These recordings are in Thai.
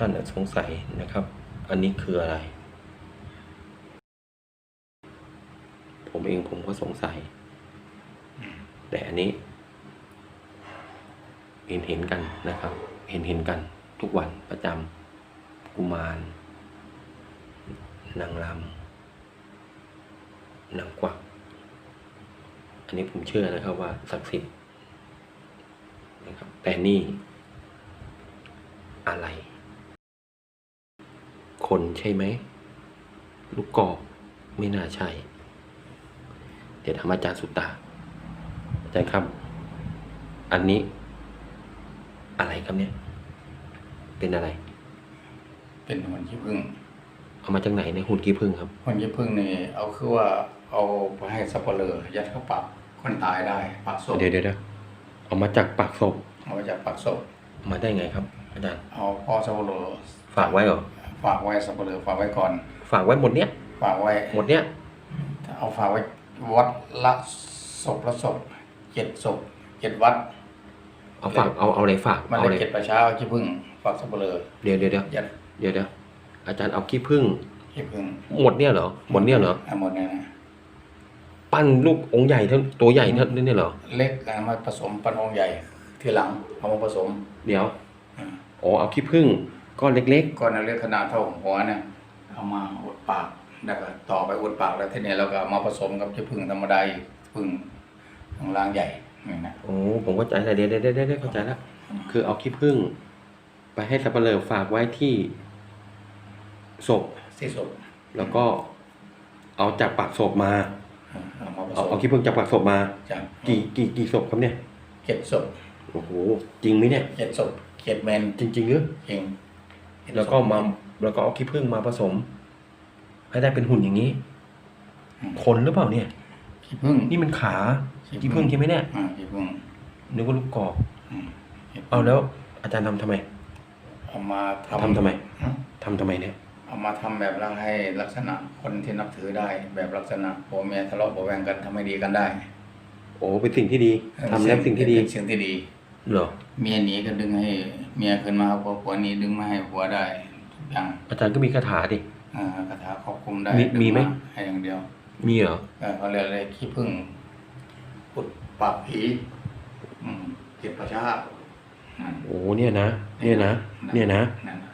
ท่านสงสัยนะครับ อันนี้คืออะไร ผมเองผมก็สงสัย แต่อันนี้ เห็นเห็นกันนะครับ เห็นเห็นกันทุกวันประจำกุมาร นางรำนางกวักอันนี้ผมเชื่อนะครับว่าศักดิ์สิทธิ์นะครับแต่นี่อะไร คนใช่ไหม ลูกกอกไม่น่าใช่ เดี๋ยวถามอาจารย์สุตตา อาจารย์ครับ อันนี้ อะไรครับเนี่ย เป็นอะไร เป็นหุ่นขี้ผึ้งเอามาจากไหนในยหุ่นกี้พึ่งครับหุ่นขี้ผึ้งนี่เอาคือว่าเอาไปให้สับปะเลอยัดเข้าปากคนตายได้ปากศพเดี๋ยวเดี๋ยวเดี๋ยวเอามาจากปากศพเอามาจากปากศพมาได้ไงครับ อาจารย์เอาพ่อสับปะเลอฝากไว้เหรอ ฝากไว้สับปะเลอฝากไว้ก่อน ฝากไว้หมดเนี้ยฝากไว้ หมดเนี้ยเอาฝากไว้วัดละศพละศพเจ็ดศพเจ็ดวัด เอาฝากเอาเอาอะไรฝากมันเอาได้อะไรเจ็ดประชาเอาขี้ผึ้งฝากสับปะเลอเดี๋ยวเดี๋ยวเดี๋ยวยัดเดี๋ยวเดี๋ยวอาจารย์เอาขี้พึ่งขี้ผึ้งหมดเนี่ยเหรอหมดเนี่ยเหรอเอาหมดเนี่ยนะปั้นลูกองค์ใหญ่เท่าตัวใหญ่เท่านี้เนี่ยเหรอเล็กเอามาผสมปันองค์ใหญ่ทีหลังเอามาผสมเดี๋ยวอ่าอ๋อเอาขี้พึ่ง ก้อนเล็กก้อนเล็กขนาดเท่าหัวเนี่ยเอามาอุดปากแล้วก็ต่อไปอุดปากแล้วทีนี้เราก็เอามาผสมกับขี้ผึ้งธรรมดาอีกผึ้งของรางใหญ่นี่นะๆ โอ้ผมเข้าใจแล้วเดี๋ยวเดี๋ยวเดี๋ยวเดี๋ยวเข้าใจแล้วคือเอาขี้พึ่งไปให้สับปะเลอฝากไว้ที่ศพ ที่สุดแล้วก็เอาจากปากศพมา เอามาผเอาสมเอาขี้พึ่งจากปากศพมา จากกี่กี่กี่ศพครับเนี่ย เจ็ดศพโอ้โห จริงไหมเนี่ย เจ็ดศพเจ็ดเมนจริงๆหรือ เอง แล้วก็มาแล้วก็เอาขี้ผึ้งมาผสม ให้ได้เป็นหุ่นอย่างนี้ คนหรือเปล่าเนี่ย ขี้ผึ้งนี่มันขาขี้ผึ้งขี้ผึ้งใช่ไหมเนี่ยอ่าขี้ผึ้งนึกว่าลูกกอกอืมขี้ผึ้งเอาแล้ว อาจารย์ทำทำไมเอามาทำทำทำไมฮะทำทำไมเนี่ย เอามาทำแบบร่างให้ลักษณะคนที่นับถือได้ แบบลักษณะผัวเมียทะเลาะเบาะแวงกันทำให้ดีกันได้ โอ้เป็นสิ่งที่ดีทำแล้วสิ่งที่ดี เป็นสิ่งที่ดี เหรอเมียหนีก็ดึงให้เมียขึ้นมาผัวผัวหนีดึงมาให้ผัวได้ทุกอย่างอาจารย์ก็มีคาถาดิ อ่าคาถาควบคุมได้มีดึงมีไหมให้อย่างเดียวมีเหรอเออเขาเรียกอะไรขี้ผึ้งปุดปากผีอืมเก็บประชานั่นโอ้เนี่ยนะเนี่ยนะเนี่ยนะนั่นน่ะ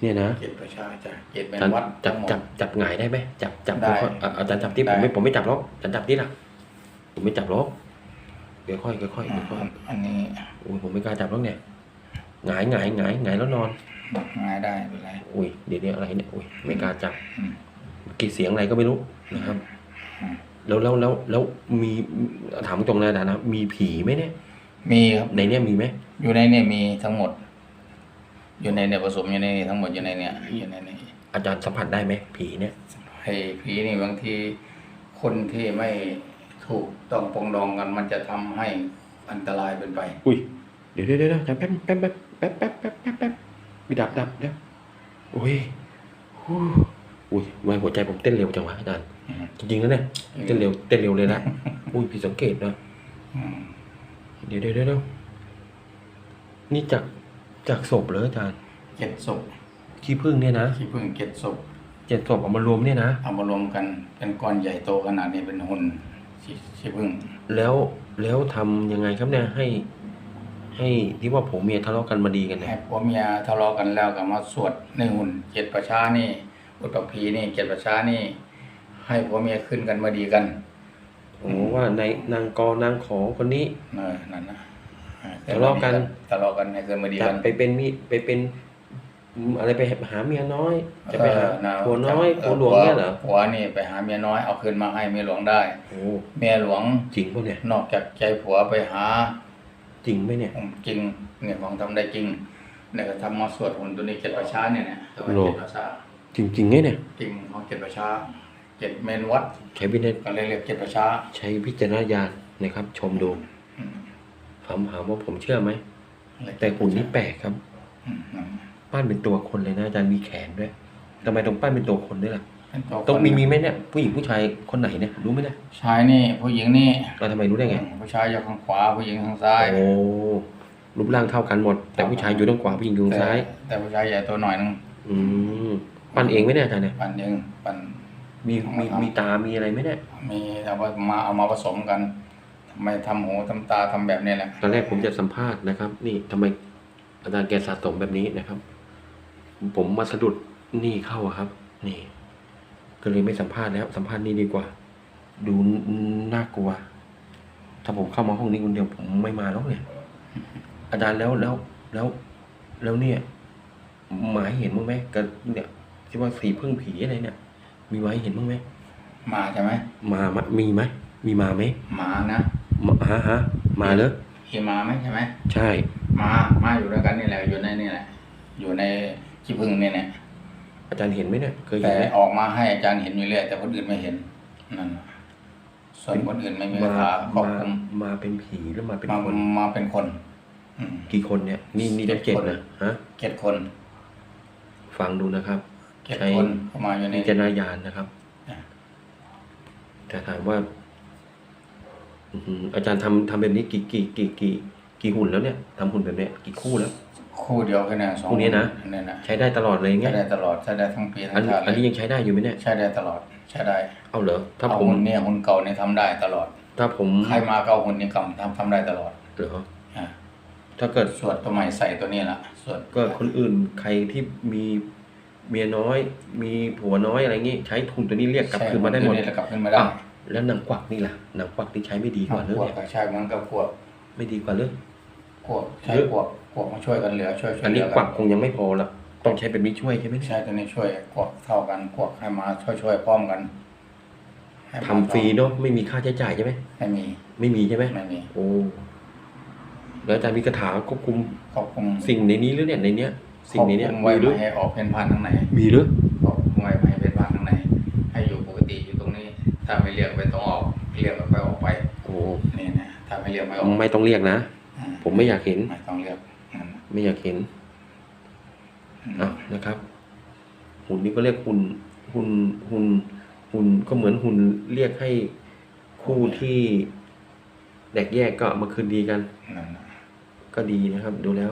เนี่ยนะเก็บประชาจ้ะเก็บเป็อานจารย์วัดจับทั้งหมด จับจับหงายได้ไหมจับจับได้ค่อยๆอะอาจารย์จับที่ได้ ผมไม่ผมไม่จับหรอกอาจารย์จับที่ล่ะผมไม่จับหรอก เดี๋ยวค่อยค่อยค่อยอ่าค่อยอันนี้โอ้ยผมไม่กล้าจับหรอกเนี่ยหงายหงายหงายหงายแล้วนอนง่ายได้ไม่เป็นไรอุ้ยเดี๋ยวนี้อะไรเนี่ยอุ้ยไม่กล้าจับอืมกี่เสียงอะไรก็ไม่รู้นะครับอืมแล้วแล้วแล้วแล้วมีถามตรงๆนะอาจารย์นะมีผีไหมเนี่ย มีครับในเนี่ยมีไหมอยู่ในเนี่ยมีทั้งหมด อยู่ในเนี่ยผสมอยู่ในนี่ทั้งหมดอยู่ในเนี่ยอยู่ในนี่อาจารย์สัมผัสได้ไหมผีเนี่ยให้ผีนี่บางทีคนที่ไม่ ถูกต้องปรองดองกันมันจะทำให้อันตรายเป็นไป อุ้ย เดี๋ยวเดี๋ยวเดี๋ยวอาจารย์แป๊บแป๊บแป๊บแป๊บแป๊บแป๊บแป๊บแป๊บมีดับดับเดี๋ยวโอ้ยฮู้อุ้ยทำไมหัวใจผมเต้นเร็วจังวะอาจารย์อืม จริงๆแล้วเนี่ยเต้นเร็วเต้นเร็วเลยนะอุ้ยผิดสังเกตนะอืมเดี๋ยวเดี๋ยวเดี๋ยวเดี๋ยวนี่จากจากศพเหรออาจารย์เจ็ดศพขี้ผึ้งเนี่ยนะที่เพิ่งเจ็ดศพเจ็ดศพเอามารวมเนี่ยนะเอามารวมกันเป็นก้อนใหญ่โตขนาดนี้เป็นหุ่น ที่ที่เพิ่งแล้วแล้วทำยังไงครับเนี่ยให้ ให้ที่ว่าผมเมียทะเลาะกันมาดีกันเนี่ยให้ผัวเมียทะเลาะกันแล้วก็มาสวดในหุ่นเจ็ดประชานี่ อุตตพีนี่เจ็ดประชานี่ ให้ผัวเมียขึ้นกันมาดีกันโอ้ว่าในนางกอนางขอคนนี้ เออนั่นนะทะเลาะกัน ทะเลาะกันให้ขึ้นมาดีจักับนไปเป็นมีไปเป็น อืมอะไรไปหาเมียน้อย จะไปหาเออนะผัวน้อยผัวหลวงเนี่ยเหรอผัวนี่ไปหาเมียน้อยเอาคืนมาให้เมียหลวงได้โอ้เมียหลวงจริงป่ะเนี่ยนอกจากใจผัวไปหา จริงไหมเนี่ยจริงเนี่ยของทำได้จริงเนี่ยก็ทำมาสวดหุ่นตัวนี้เจ็ดประชาเนี่ยเนี่ยตัวโลเจ็ดประชาจริงจริงไงเนี่ยจริงของเจ็ดประชาเจ็ดเมนวัดใช้วิจารก็เลยเรียกเจ็ดประชาใช้วิจารณญาณนะครับ ชมดูอืมถามหาว่าผมเชื่อไหมแต่หุ่นนี้แปลกครับอืมอืม ปั้นเป็นตัวคนเลยนะอาจารย์มีแขนด้วยทำไมต้องปั้นเป็นตัวคนด้วยล่ะเป็นตัวต้องคนมีมีไหมเนี่ยผู้หญิงผู้ชายคนไหนเนี่ยรู้ไหมเนี่ยชายนี่ผู้หญิงนี่เราทำไมรู้ได้ไง ผู้ชายอยู่ข้างขวาผู้หญิงข้างซ้าย โอ้รูปร่างเท่ากันหมด แต่ผู้ชายอยู่ตรงขวาผู้หญิงอยู่ตรงซ้ายแต่แต่ผู้ชายใหญ่ตัวหน่อยนึงอืมปั้นเองไหมเนี่ยอาจารย์เนี่ยปันยังปันมีมีมีตา มีอะไรไหมเนี่ยมีเอาว่ามาเอามาผสมกันทำไมทำหูทำตาทำแบบนี้แหละตอนแรกผมจะสัมภาษณ์นะครับ นี่ทำไมอาจารย์แกสะสมแบบนี้นะครับ ผมมาสะดุดนี่เข้าอะครับ นี่ ก็เลยไม่สัมภาษณ์แล้ว สัมภาษณ์นี่ดีกว่า ดูน่ากลัว ถ้าผมเข้ามาห้องนี้คนเดียวผมไม่มาแล้วเนี่ย อาจารย์แล้วแล้วแล้ว แล้วเนี่ย หมายเห็นบ้างไหมกับเนี่ยที่ว่าสีพึ่งผีอะไรเนี่ย มีหมายเห็นบ้างไหมมาใช่ไหมมามามีไหมมีมาไหมหมานะมาฮะฮะมาเลยขี่มาไหมใช่ไหมใช่ มามาอยู่ด้วยกันนี่แหละอยู่ในนี่แหละอยู่ใน ขี้ผึ้งนี่แหละอาจารย์เห็นไหมเนี่ยเคยเห็แต่นไหมออกมาให้อาจารย์เห็นอยู่เรื่อยแต่คนอื่นไม่เห็นนั่นน่ะส่วนคนอื่นไม่มีมาคาถาควบมาคุมมาเป็นผีหรือมาเป็นมาคน มาเป็นคน อืม กี่คนเนี่ย นี่นี่ต้องเจ็เจ็ดดคน นะฮะเจ็ดคนฟังดูนะครับ เจ็ดใช้คนเข้ามาอยู่ใน วิจารณญาณนะครับ อะ แต่ถามว่าอื้อหืออาจารย์ทำทำแบบนี้กี่กี่กี่กี่กี่หุ่นแล้วเนี่ยทำหุ่นแบบเนี้ยกี่คู่แล้ว คู่เดียวแค่นั้นสองคู่นี้นะอันนี่นะใช้ได้ตลอดเลยใช้เงี้ยได้ตลอดใช้ได้ทั้งปีอัทั้นงชาติอันนี้เลยยังใช้ได้อยู่ไหมเนี่ย ใช้ได้ตลอดใช้ได้เอาเหรอ ถ้าเอาผมหุ่นเนี่ยหุ่นเก่าเนี่ยทำได้ตลอดถ้าผมใครมาก็เอาหุ่นนี้กำทำทำได้ตลอดเหรออะถ้าเกิดสวดตัวใหม่ใส่ตัวนี้ละสวดก็คนอื่นใครที่มีเมียน้อย มีผัวน้อยอะไรงี้ ใช้ทุนตัวนี้เรียกกลับใช่คืนมาได้หมดตัวนี้แล้วกลับขึ้นมาได้อ้าวแล้วหนังกวักนี่ล่ะหนังกวักที่ใช้ไม่ดีกว่าหรือพวกเนี่ยกระชากมันก็พวกไม่ดีกว่าหรือพวกใช้หรือพวก พวกมาช่วยกันเหลือช่วยช่วอัยนเหลืนี้อกวักคงยังไม่พอละต้องใช้เป็นนี้ช่วยใช่ไหมเนี่ยใช่ตัวนี้ช่วยพวกเท่ากันพวกให้มาช่วยช่วยพร้อมกันให้มาทำฟรีเนาะไม่มีค่าใช้จ่ายใช่ไหมไม่มีไม่มีใช่ไหมไม่มีโอ้แล้วอาจารย์มีคาถาควบคุมควบคุมสิ่งในนี้หรือเนี่ยในเนี้ย สิ่งในเนี้ยควบคุมไว้มีหรือไม่ให้ออกเป็นพันข้างใน มีหรือควบคุมไว้ไม่ให้เป็นพันข้างในให้อยู่ปกติอยู่ตรงนี้ ถ้าไม่เรียกไปต้องออกเรียกแล้วค่อยออกไปโอ้นี่นะถ้าไม่เรียกไม่ออกไม่ต้องเรียกนะอืผมไม่อยากเห็นไม่ต้องเรียกนั่นน่ะ ไม่อยากเห็นอืมอะนะครับหุ่นนี้ก็เรียกหุ่นหุ่นหุ่นหุ่นก็เหมือนหุ่นเรียกให้คู่ที่แตกแยกก็เอามาคืนดีกันนั่นน่ะก็ดีนะครับ ดูแล้ว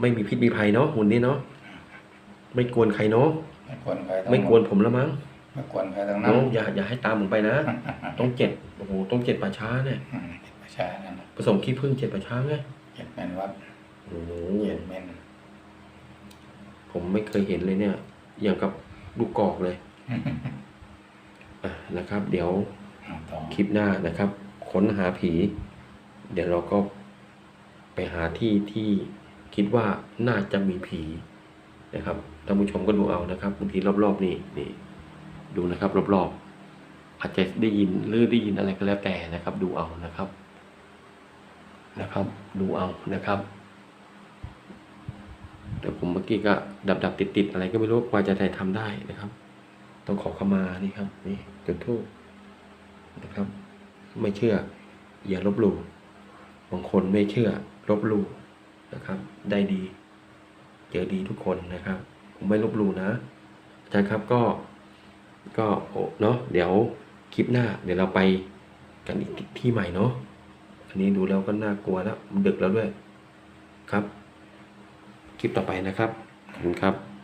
ไม่มีพิษมีภัยเนาะหุ่นนี้เนาะไม่กวนใครเนาะไม่ควรใครทั้งหดไม่กวนผมละมั้งไม่ควรใครทั้งนั้นเนาะอย่าอย่าให้ตามผมไปนะต้องเจ็ดโอ้โหต้องเจ็ดป่าช้าเนี่ยอืมไม่ใช่นั่นน่ะผสมขี้ผึ้งเจ็ดป่าช้าไงเจ็ดเมนวัด โอ้โหเจ็ดเมนผมไม่เคยเห็นเลยเนี่ย อย่างกับลูกกอกเลยอะนะครับ เดี๋ยวเอาต่อคลิปหน้านะครับค้นหาผี เดี๋ยวเราก็ไปหาที่ที่คิดว่าน่าจะมีผีนะครับท่านผู้ชมก็ดูเอานะครับบางทีรอบๆนี่นี่ ดูนะครับ รอบๆอาจจะได้ยินหรือได้ยินอะไรก็แล้วแต่นะครับ ดูเอานะครับ นะครับ ดูเอานะครับ แต่ผมเมื่อกี้ก็ดับดับติดติดอะไรก็ไม่รู้กว่าจะได้ทำได้นะครับ ต้องขอเข้ามานี่ครับ นี่จุดทูปนะครับ ไม่เชื่อ อย่าลบหลู่บางคนไม่เชื่อลบหลู่นะครับ ได้ดี เจอดีทุกคนนะครับ ผมไม่ลบหลู่นะอาจารย์ครับก็ก็เนาะเดี๋ยวคลิปหน้า เดี๋ยวเราไปกันอีกที่ใหม่เนาะอันนี้ดูแล้วก็น่ากลัวแล้วมันดึกแล้วด้วยครับ คลิปต่อไปนะครับขอบคุณครับ